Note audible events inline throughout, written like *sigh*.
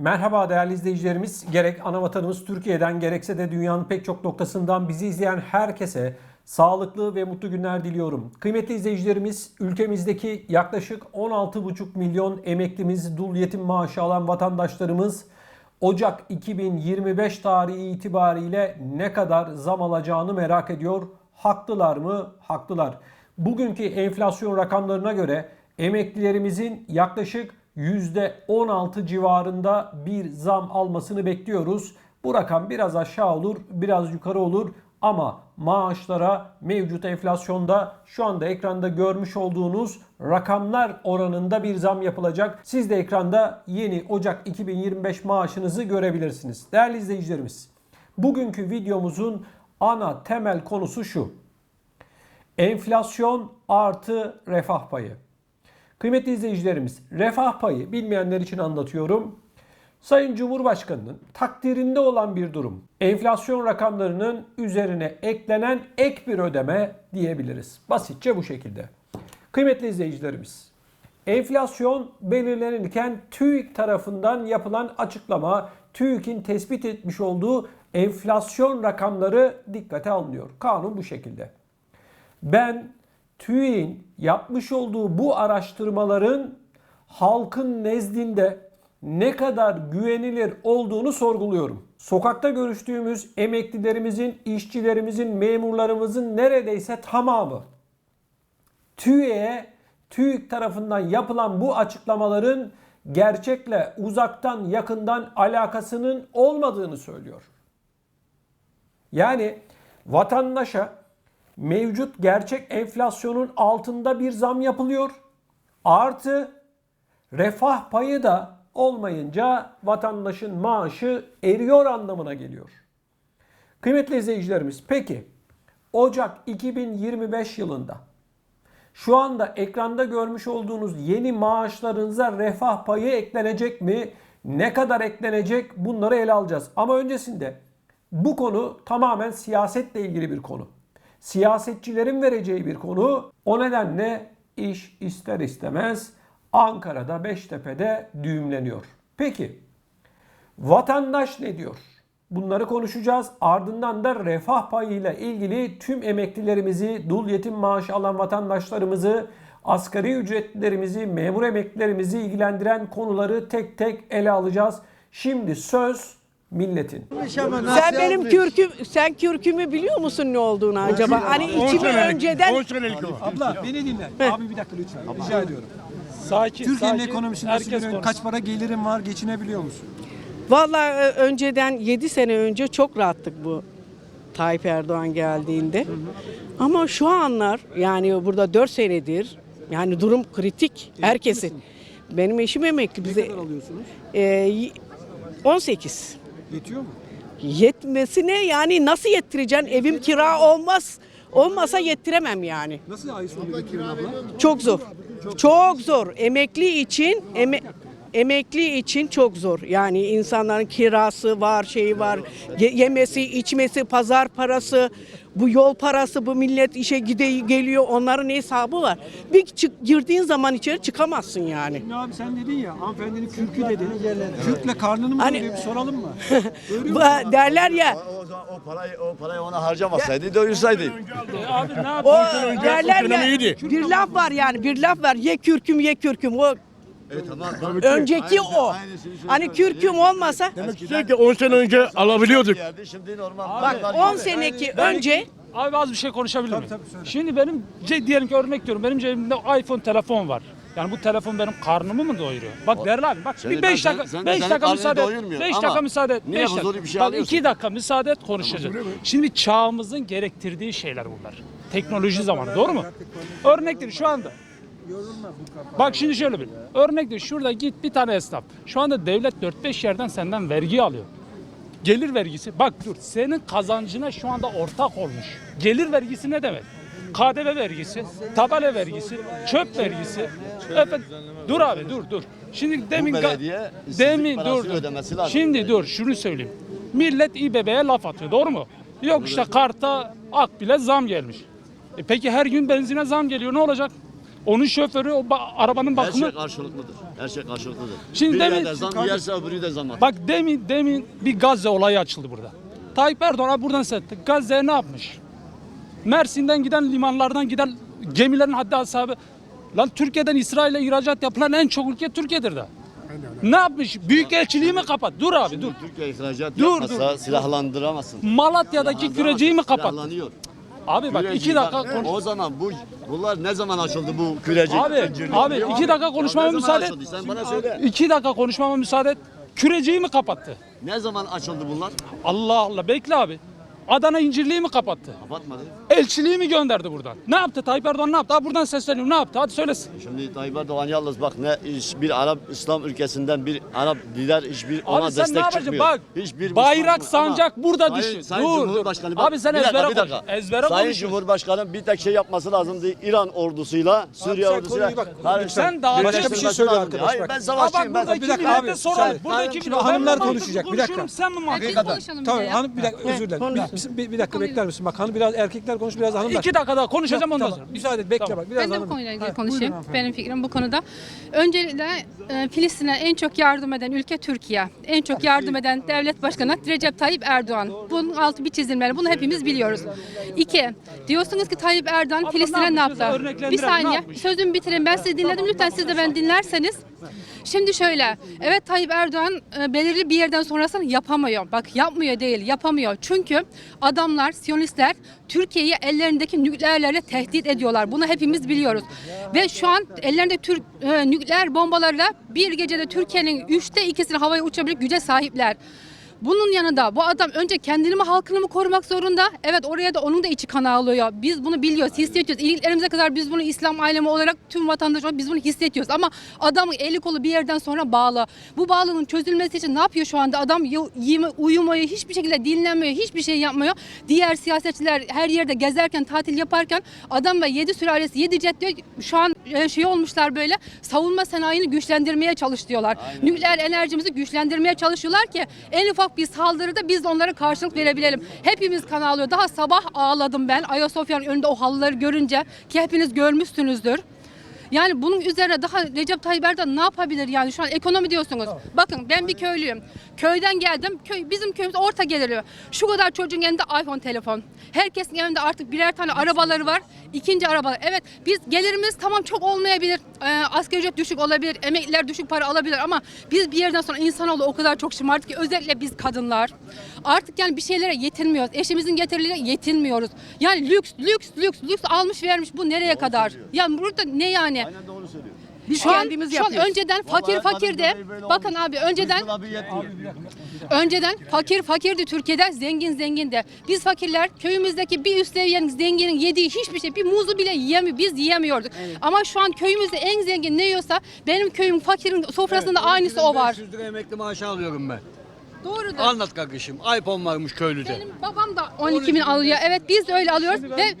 Merhaba değerli izleyicilerimiz. Gerek ana vatanımız Türkiye'den gerekse de dünyanın pek çok noktasından bizi izleyen herkese sağlıklı ve mutlu günler diliyorum. Kıymetli izleyicilerimiz, ülkemizdeki yaklaşık 16,5 milyon emeklimiz, dul yetim maaşı alan vatandaşlarımız Ocak 2025 tarihi itibariyle ne kadar zam alacağını merak ediyor. Haklılar mı? Haklılar. Bugünkü enflasyon rakamlarına göre emeklilerimizin yaklaşık %16 civarında bir zam almasını bekliyoruz. Bu rakam biraz aşağı olur, biraz yukarı olur ama maaşlara mevcut enflasyonda şu anda ekranda görmüş olduğunuz rakamlar oranında bir zam yapılacak. Siz de ekranda yeni Ocak 2025 maaşınızı görebilirsiniz. Değerli izleyicilerimiz, bugünkü videomuzun ana temel konusu şu. Enflasyon artı refah payı. Kıymetli izleyicilerimiz, refah payı bilmeyenler için anlatıyorum. Sayın Cumhurbaşkanı'nın takdirinde olan bir durum. Enflasyon rakamlarının üzerine eklenen ek bir ödeme diyebiliriz. Basitçe bu şekilde. Kıymetli izleyicilerimiz, enflasyon belirlenirken TÜİK tarafından yapılan açıklama, TÜİK'in tespit etmiş olduğu enflasyon rakamları dikkate alınıyor. Kanun bu şekilde. Ben TÜİK'in yapmış olduğu bu araştırmaların halkın nezdinde ne kadar güvenilir olduğunu sorguluyorum. Sokakta görüştüğümüz emeklilerimizin, işçilerimizin, memurlarımızın neredeyse tamamı TÜİK'e, TÜİK tarafından yapılan bu açıklamaların gerçekle uzaktan yakından alakasının olmadığını söylüyor. Yani vatandaşa mevcut gerçek enflasyonun altında bir zam yapılıyor. Artı refah payı da olmayınca vatandaşın maaşı eriyor anlamına geliyor. Kıymetli izleyicilerimiz peki Ocak 2025 yılında şu anda ekranda görmüş olduğunuz yeni maaşlarınıza refah payı eklenecek mi? Ne kadar eklenecek? Bunları ele alacağız. Ama öncesinde bu konu tamamen siyasetle ilgili bir konu. Siyasetçilerin vereceği bir konu. O nedenle iş ister istemez Ankara'da Beştepe'de düğümleniyor. Peki vatandaş ne diyor? Bunları konuşacağız. Ardından da refah payıyla ilgili tüm emeklilerimizi, dul yetim maaşı alan vatandaşlarımızı, asgari ücretlilerimizi, memur emeklilerimizi ilgilendiren konuları tek tek ele alacağız. Şimdi söz milletin. Sen benim kürküm, sen kürkümü biliyor musun ne olduğunu acaba? Hani içimi önceden 10 senelik o. Abla beni dinle. Abi bir dakika lütfen. Rica ediyorum. Sakin, Türkiye'nin sakin. ekonomisini nasıl Herkes görüyorsun? konuşsun. Kaç para gelirin var? Geçinebiliyor musun? Vallahi e, önceden 7 sene önce çok rahattık bu Tayyip Erdoğan geldiğinde. Ama şu anlar yani burada 4 senedir yani durum kritik herkesin. Benim eşim emekli Ne bize kadar alıyorsunuz? e, y- 18. Yetiyor mu? Yetmesine yani nasıl yettireceksin? Evim kira olmaz. Olmasa yettiremem yani. Nasıl ay sonu getiriyorsun abla? Çok zor. Çok zor. Emekli için eme- emekli için çok zor. Yani insanların kirası var, şeyi var, ye- yemesi, içmesi, pazar parası, bu yol parası, bu millet işe gide geliyor. Onların hesabı var. Bir çık girdiğin zaman içeri çıkamazsın yani. Şimdi abi sen dedin ya hanımefendinin kürkü dedin. Kürkle karnını mı Hani- bir soralım mı? *laughs* Bu- derler ya O, o zaman o parayı o parayı ona harcamasaydı doyursaydı. Abi ne o yapıyorsun? derler ya bir laf var yani bir laf var ye kürküm ye kürküm o Evet tamam. önceki Aynısı- o. aynısını söylüyorum. Hani kürküm olmasa Demek istiyor ki 10 sene önce alabiliyorduk. Yerdi, Şimdi normal. bak normal 10 gibi. seneki önce Abi az bir şey konuşabilir miyim? tabii, söyle. Şimdi benim ce- diyelim ki örnek diyorum benim cebimde iPhone telefon var. Yani bu telefon benim karnımı mı doyuruyor? Bak değerli abi bak Senin bir ben- 5 dakika sen- 5 senin dakika karnını müsaade et. doyurmuyor 5 ama dakika müsaade et. niye beş huzurlu dakika. bir şey Bak alıyorsun? 2 dakika müsaade et konuşacağız. Şimdi çağımızın gerektirdiği şeyler bunlar. Teknoloji zamanı doğru mu? Örnektir şu anda. Bak şimdi şöyle bir. Örnektir şurada git bir tane esnaf. Şu anda devlet 4-5 yerden senden vergi alıyor. Gelir vergisi. Bak dur senin kazancına şu anda ortak olmuş. Gelir vergisi ne demek? KDV vergisi, tabela vergisi, çöp vergisi. Efendim, dur abi dur dur. Şimdi demin belediye demin dur. dur. ödemesi lazım. Şimdi dur şunu söyleyeyim. Millet İBB'ye laf atıyor doğru mu? Yok işte karta ak bile zam gelmiş. E peki her gün benzine zam geliyor ne olacak? Onun şoförü, o ba- arabanın Her bakımı. şey karşılıklıdır. Her şey karşılıklıdır. Şimdi bir demin- yerde zam yerse öbürü de zam atar. Bak demin demin bir Gazze olayı açıldı burada. Tayyip Erdoğan abi buradan seyretti. Gazze'ye ne yapmış? Mersin'den giden limanlardan giden gemilerin haddi hesabı. Lan Türkiye'den İsrail'e ihracat yapılan en çok ülke Türkiye'dir de. Ne yapmış? Büyük elçiliği mi kapat? Dur abi dur. Türkiye ihracat Dur, yapmasa silahlandıramazsın. Malatya'daki küreciyi mi kapat? Silahlanıyor. Abi bak Küreci iki dakika bak, konuş. O zaman bu bunlar ne zaman açıldı bu küreci? Abi, zincirli? abi iki dakika konuşmama ne zaman müsaade et. açıldı? Sen bana söyle. İki dakika konuşmama müsaade et. Küreciyi mi kapattı? Ne zaman açıldı bunlar? Allah Allah bekle abi. Adana incirliği mi kapattı? Kapatmadı. Elçiliği mi gönderdi buradan? Ne yaptı Tayyip Erdoğan ne yaptı? Ha buradan sesleniyorum ne yaptı? Hadi söylesin. Şimdi Tayyip Erdoğan yalnız bak ne iş bir Arap İslam ülkesinden bir Arap lider hiçbir ona Abi sen destek ne yapacaksın? çıkmıyor. Bak Hiçbir bayrak Müslüman- Ama sancak burada Sayın- düşün. Sayın dur dur. Cumhurbaşkanı bak, Abi sen bir dakika, ezbere bir dakika. Ezbere Sayın konuşuyorsun. Cumhurbaşkanı bir tek şey yapması lazımdı. İran ordusuyla, Suriye sen ordusuyla. konuyu bak, Sen daha Başka bir şey söylüyor lazımdı. arkadaş, Hayır bak. ben savaşçıyım. bak ben buradaki Bir dakika millete abi, soralım. müsaade. Buradaki Şimdi hanımlar Ben mantıklı konuşacak, bir dakika. konuşuyorum, Sen mi mantıklı? Tamam hanım bir dakika özür dilerim. Bir, bir, bir dakika bekler misin? Bak hanım biraz erkekler konuş biraz hanımlar. İki dakika daha konuşacağım ondan Tamam, sonra. Müsaade et bekle Tamam. bak biraz Ben de bu konuyla ilgili Ha, konuşayım. buyurun hanımefendi. Benim fikrim bu konuda. Öncelikle e, Filistin'e en çok yardım eden ülke Türkiye. En çok yardım eden devlet başkanı Recep Tayyip Erdoğan. Bunun altı bir çizilmeli. Bunu hepimiz biliyoruz. İki, diyorsunuz ki Tayyip Erdoğan Filistin'e ne yapmış? yaptı? Örneklendirelim, Bir ne saniye. yapmış? Sözümü bitireyim. Ben sizi dinledim. Lütfen siz de ben dinlerseniz. Şimdi şöyle, evet Tayyip Erdoğan e, belirli bir yerden sonrasını yapamıyor. Bak yapmıyor değil, yapamıyor. Çünkü adamlar, Siyonistler Türkiye'yi ellerindeki nükleerlerle tehdit ediyorlar. Bunu hepimiz biliyoruz. Ve şu an ellerinde Türk e, nükleer bombalarla bir gecede Türkiye'nin üçte ikisini havaya uçabilir güce sahipler. Bunun yanında bu adam önce kendini mi halkını mı korumak zorunda? Evet oraya da onun da içi kan ağlıyor. Biz bunu biliyoruz, hissediyoruz. İliklerimize kadar biz bunu İslam ailemi olarak tüm vatandaş olarak biz bunu hissediyoruz. Ama adamın eli kolu bir yerden sonra bağlı. Bu bağlılığın çözülmesi için ne yapıyor şu anda? Adam yeme, uyumuyor, hiçbir şekilde dinlenmiyor, hiçbir şey yapmıyor. Diğer siyasetçiler her yerde gezerken, tatil yaparken adam ve yedi sülalesi, yedi jet diyor şu an e, şey olmuşlar böyle savunma sanayini güçlendirmeye çalışıyorlar. Nükleer enerjimizi güçlendirmeye çalışıyorlar ki en ufak bir saldırıda biz de onlara karşılık verebilelim. Hepimiz kan ağlıyor. Daha sabah ağladım ben Ayasofya'nın önünde o halıları görünce ki hepiniz görmüşsünüzdür. Yani bunun üzerine daha Recep Tayyip Erdoğan ne yapabilir yani şu an ekonomi diyorsunuz. Bakın ben bir köylüyüm. Köyden geldim. Köy, bizim köyümüz orta geliri. Şu kadar çocuğun elinde iPhone telefon. Herkesin evinde artık birer tane arabaları var. İkinci araba. Evet biz gelirimiz tamam çok olmayabilir. Ee, asgari ücret düşük olabilir. Emekliler düşük para alabilir ama biz bir yerden sonra insanoğlu o kadar çok şımardık ki özellikle biz kadınlar. Artık yani bir şeylere yetinmiyoruz. Eşimizin getirileri yetinmiyoruz. Yani lüks lüks lüks lüks almış vermiş bu nereye kadar? Ya burada ne yani? Aynen doğru söylüyor. Biz Şu an, kendimiz şu an yapıyoruz. önceden fakir Vallahi fakirdi. Bakın abi önceden önceden fakir fakirdi Türkiye'de zengin zengindi. Biz fakirler köyümüzdeki bir üst seviyenin zenginin yediği hiçbir şey bir muzu bile yiyemiyor. Biz yiyemiyorduk. Ama şu an köyümüzde en zengin ne yiyorsa benim köyüm fakirin sofrasında aynısı o var. 500 lira emekli maaşı alıyorum ben. Doğrudur. Anlat kardeşim. iPhone varmış köylüde. Benim babam da 12 bin alıyor. Evet biz de öyle alıyoruz ve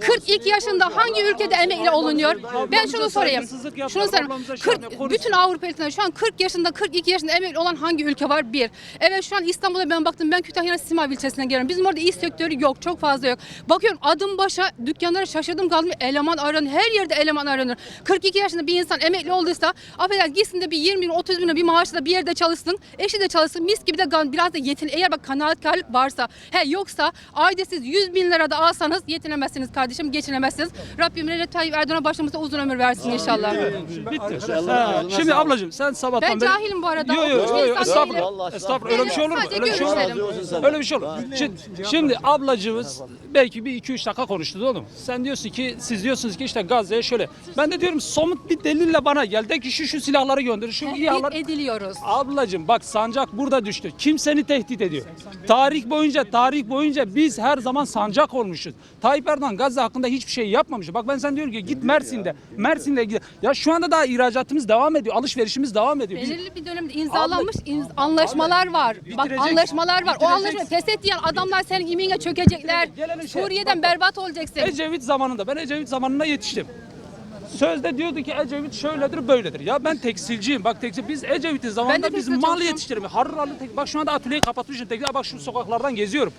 42 yaşında hangi ülkede emekli olunuyor? Ben şunu sorayım. Şunu sorayım. ablamıza şu anda 40, konuşsun. bütün Avrupa ülkelerinde şu an 40 yaşında 42 yaşında emekli olan hangi ülke var? Bir. Evet şu an İstanbul'a ben baktım. Ben Kütahya'nın Simav ilçesine geliyorum. Bizim orada iş sektörü yok. Çok fazla yok. Bakıyorum adım başa dükkanlara şaşırdım kaldım. Eleman aranıyor. Her yerde eleman aranıyor. 42 yaşında bir insan emekli olduysa affedersin gitsin de bir 20 bin 30 bin bir maaşla bir yerde çalışsın. Eşi de çalışsın. Mis gibi de gan- biraz da yetin. Eğer bak kanaatkarlık varsa he yoksa ayda siz 100 bin lira da alsanız yetinemezsiniz kardeşim geçinemezsiniz. Rabbim Recep Tayyip Erdoğan'a başımıza uzun ömür versin inşallah. Bitti. Ha, Şimdi ablacığım sen sabahtan Ben beri... cahilim bu arada. Yok yok Okumuş yok bir insan estağfurullah. değilim. Estağfurullah öyle bir şey olur mu? Sadece Öyle bir şey olur mu? görüşlerim. Öyle bir şey olur. Şimdi, şimdi ablacığımız belki bir iki üç dakika konuştu değil mi? Sen diyorsun ki siz diyorsunuz ki işte Gazze'ye şöyle. Ben de diyorum somut bir delille bana gel de ki şu şu silahları gönder. Şu. Tehdit ediliyoruz. Ablacığım bak sancak burada düştü. Kim seni tehdit ediyor? Tarih boyunca tarih boyunca biz her zaman sancak olmuşuz. Tayyip Erdoğan Gazze hakkında hiçbir şey yapmamış. Bak ben sen diyorum ki git Mersin'de. Mersin'de git. Ya şu anda daha ihracatımız devam ediyor. Alışverişimiz devam ediyor. Biz, Belirli bir dönemde imzalanmış imz- anlaşmalar var. Bak anlaşmalar var. O anlaşma feshetleyen adamlar senin imine çökecekler. Gelelim şey- Suriye'den berbat olacaksın. Ecevit zamanında ben Ecevit zamanında yetiştim. Sözde diyordu ki Ecevit şöyledir böyledir. Ya ben tekstilciyim. Bak tekstil biz Ecevit'in zamanında biz mal. Harır harır tek. Bak şu anda atölyeyi kapatmışım. Tekstil. Bak şu sokaklardan geziyorum.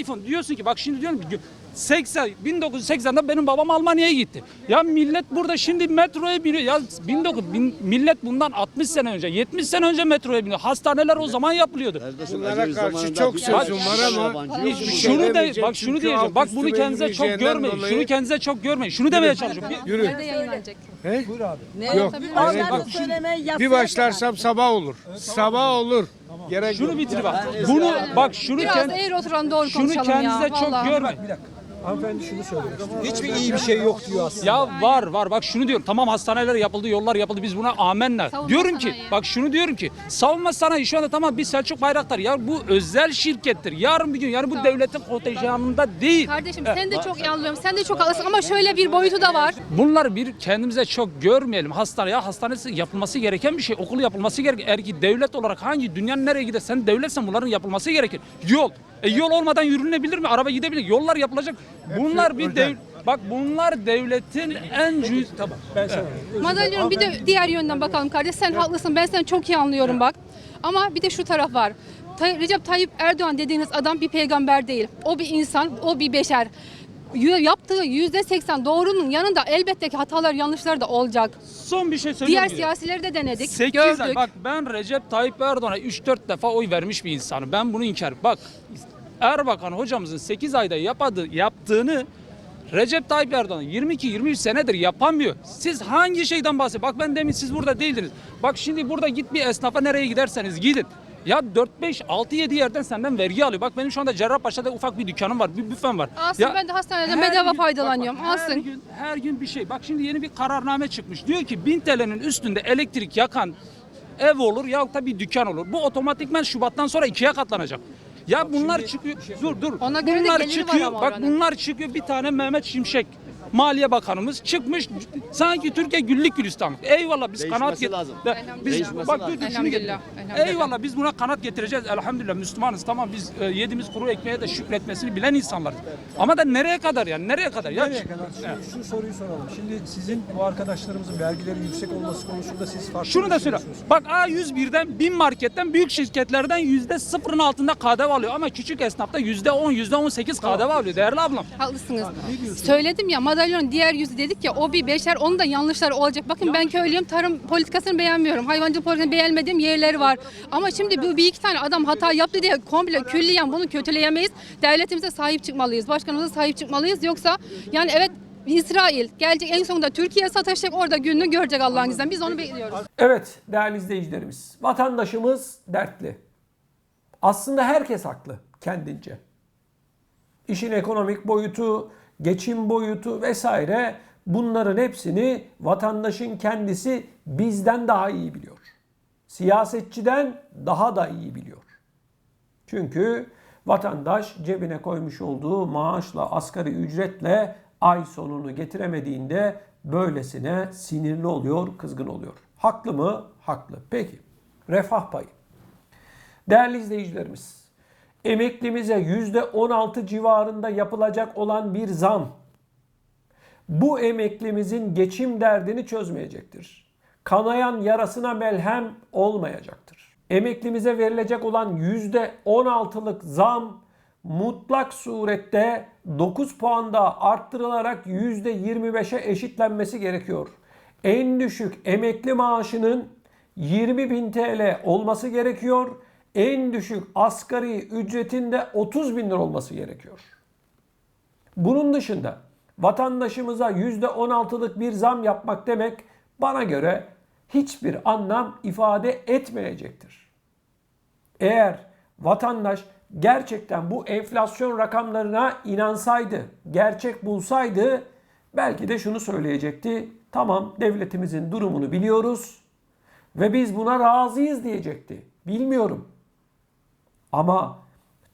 iPhone diyorsun ki bak şimdi diyorum ki 80 1980'de benim babam Almanya'ya gitti. Ya millet burada şimdi metroya biniyor. Ya 19 bin- millet bundan 60 sene önce, 70 sene önce metroya biniyor. Hastaneler o zaman yapılıyordu. Bunlara karşı çok sözüm var ama hiçbir şey Şunu de demeyeceğim bak şunu çünkü diyeceğim. alt Bak üstü bunu kendinize çok görmeyin. dolayı- Şunu kendinize çok görmeyin. Şunu demeye çalışıyorum. Bir- Yürü. Nerede yayınlanacak? Buyur abi. Yok. Abi, gerek bak, yok. Bir başlarsam sabah olur. Sabah olur. Gerek Şunu bitir bak. Bunu bak şunu Biraz kend- eğri oturalım doğru şunu konuşalım ya. kendinize çok vallahi. görmeyin. Hanımefendi şunu istiyor. Hiçbir iyi bir şey yok diyor aslında. Ya var var bak şunu diyorum tamam hastaneler yapıldı yollar yapıldı biz buna amenna. Savunma diyorum ki sanayi. bak şunu diyorum ki savunma sanayi şu anda tamam bir Selçuk Bayraktar ya bu özel şirkettir. Yarın bir gün yani bu Tamam. devletin kontenjanında değil. Kardeşim sen de çok iyi anlıyorum. Sen de çok haklısın ama şöyle bir boyutu da var. Bunlar bir kendimize çok görmeyelim. Hastane ya hastanesi yapılması gereken bir şey. Okul yapılması gereken. Eğer ki devlet olarak hangi dünyanın nereye gidersen devletsen bunların yapılması gerekir. Yol. E yol olmadan yürünebilir mi? Araba gidebilir. Yollar yapılacak. Bunlar bir dev Bak bunlar devletin en cüz tamam. Ben sana. Madalyonun bir de diğer yönden bakalım kardeş. Sen haklısın. Ben seni çok iyi anlıyorum bak. Ama bir de şu taraf var. Tay- Recep Tayyip Erdoğan dediğiniz adam bir peygamber değil. O bir insan, o bir beşer. Y- Yaptığı yüzde seksen doğrunun yanında elbette ki hatalar, yanlışlar da olacak. Son bir şey söyleyeyim. Diğer siyasileri de denedik, 8 gördük. ay bak ben Recep Tayyip Erdoğan'a 3-4 defa oy vermiş bir insanım. Ben bunu inkar. Bak Erbakan hocamızın 8 ayda yapadığı, yaptığını Recep Tayyip Erdoğan 22-23 senedir yapamıyor. Siz hangi şeyden bahsediyorsunuz? Bak ben demin siz burada değildiniz. Bak şimdi burada git bir esnafa nereye giderseniz gidin. Ya 4-5-6-7 yerden senden vergi alıyor. Bak benim şu anda Cerrahpaşa'da ufak bir dükkanım var, bir büfem var. Alsın, Ya ben de hastaneden her bedava gün- faydalanıyorum. bak, bak, Her Alsın. gün, her gün bir şey. Bak şimdi yeni bir kararname çıkmış. Diyor ki 1000 TL'nin üstünde elektrik yakan ev olur ya da bir dükkan olur. Bu otomatikman Şubat'tan sonra ikiye katlanacak. Ya bunlar çıkıyor. dur dur. Ona göre de bunlar geliri var çıkıyor. ama Bak oranın. bunlar çıkıyor. Bir tane Mehmet Şimşek Maliye Bakanımız çıkmış sanki Türkiye güllük gülistanlık. Eyvallah biz Değişmesi kanaat get- lazım. De- Elhamdülillah. biz Değişmesi bak lazım. dur dur şunu Elhamdülillah, getir. elhamdülillah. Eyvallah biz buna kanat getireceğiz. Elhamdülillah Müslümanız. Tamam biz e, yediğimiz kuru ekmeğe de şükretmesini bilen insanlarız. Ama da nereye kadar yani? Nereye kadar? Ya Nereye kadar? Şimdi şu soruyu soralım. Şimdi sizin bu arkadaşlarımızın vergileri yüksek olması konusunda siz farklı Şunu da söyle. düşünüyorsunuz. Bak A101'den, bin marketten, büyük şirketlerden yüzde sıfırın altında KDV alıyor. Ama küçük esnafta yüzde on, yüzde on sekiz KDV alıyor değerli ablam. Haklısınız. Söyledim ya madalyonun diğer yüzü dedik ya o bir beşer onun da yanlışları olacak. Bakın ben köylüyüm tarım politikasını beğenmiyorum. Hayvancılık politikasını beğenmediğim yerleri var. Ama şimdi bu bir iki tane adam hata yaptı diye komple külliyen bunu kötüleyemeyiz. Devletimize sahip çıkmalıyız. Başkanımıza sahip çıkmalıyız. Yoksa yani evet İsrail gelecek en sonunda Türkiye sataşacak orada gününü görecek Allah'ın izniyle. Biz onu bekliyoruz. Evet değerli izleyicilerimiz. Vatandaşımız dertli. Aslında herkes haklı kendince. İşin ekonomik boyutu, geçim boyutu vesaire bunların hepsini vatandaşın kendisi bizden daha iyi biliyor. Siyasetçiden daha da iyi biliyor. Çünkü vatandaş cebine koymuş olduğu maaşla, asgari ücretle ay sonunu getiremediğinde böylesine sinirli oluyor, kızgın oluyor. Haklı mı? Haklı. Peki. Refah payı. Değerli izleyicilerimiz, emeklimize %16 civarında yapılacak olan bir zam bu emeklimizin geçim derdini çözmeyecektir. Kanayan yarasına melhem olmayacaktır. Emeklimize verilecek olan %16'lık zam mutlak surette 9 puanda arttırılarak %25'e eşitlenmesi gerekiyor. En düşük emekli maaşının 20 bin TL olması gerekiyor. En düşük asgari ücretin de 30 bin lira olması gerekiyor. Bunun dışında vatandaşımıza %16'lık bir zam yapmak demek bana göre hiçbir anlam ifade etmeyecektir. Eğer vatandaş gerçekten bu enflasyon rakamlarına inansaydı, gerçek bulsaydı belki de şunu söyleyecekti. Tamam devletimizin durumunu biliyoruz ve biz buna razıyız diyecekti. Bilmiyorum. Ama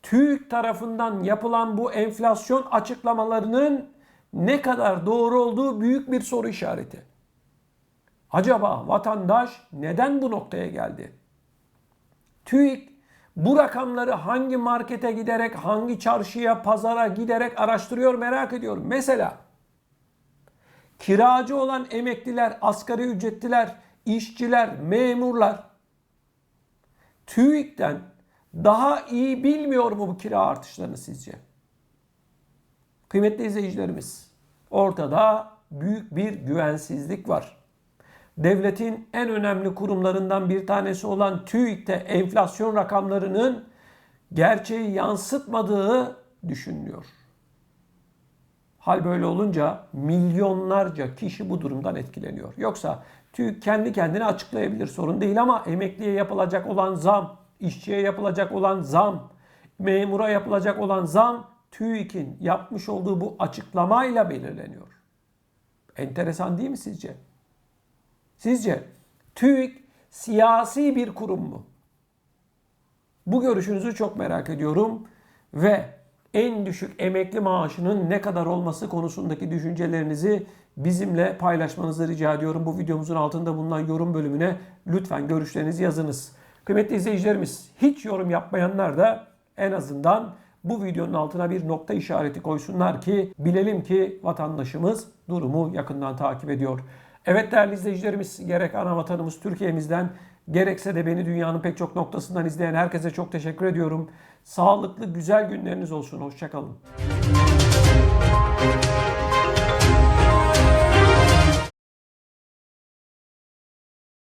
TÜİK tarafından yapılan bu enflasyon açıklamalarının ne kadar doğru olduğu büyük bir soru işareti. Acaba vatandaş neden bu noktaya geldi? TÜİK bu rakamları hangi markete giderek, hangi çarşıya, pazara giderek araştırıyor merak ediyorum. Mesela kiracı olan emekliler, asgari ücretliler, işçiler, memurlar TÜİK'ten daha iyi bilmiyor mu bu kira artışlarını sizce? Kıymetli izleyicilerimiz, ortada büyük bir güvensizlik var. Devletin en önemli kurumlarından bir tanesi olan TÜİK'te enflasyon rakamlarının gerçeği yansıtmadığı düşünülüyor. Hal böyle olunca milyonlarca kişi bu durumdan etkileniyor. Yoksa TÜİK kendi kendine açıklayabilir sorun değil ama emekliye yapılacak olan zam, işçiye yapılacak olan zam, memura yapılacak olan zam TÜİK'in yapmış olduğu bu açıklamayla belirleniyor. Enteresan değil mi sizce? Sizce TÜİK siyasi bir kurum mu? Bu görüşünüzü çok merak ediyorum ve en düşük emekli maaşının ne kadar olması konusundaki düşüncelerinizi bizimle paylaşmanızı rica ediyorum. Bu videomuzun altında bulunan yorum bölümüne lütfen görüşlerinizi yazınız. Kıymetli izleyicilerimiz hiç yorum yapmayanlar da en azından bu videonun altına bir nokta işareti koysunlar ki bilelim ki vatandaşımız durumu yakından takip ediyor. Evet değerli izleyicilerimiz gerek ana vatanımız Türkiye'mizden gerekse de beni dünyanın pek çok noktasından izleyen herkese çok teşekkür ediyorum. Sağlıklı güzel günleriniz olsun. Hoşçakalın.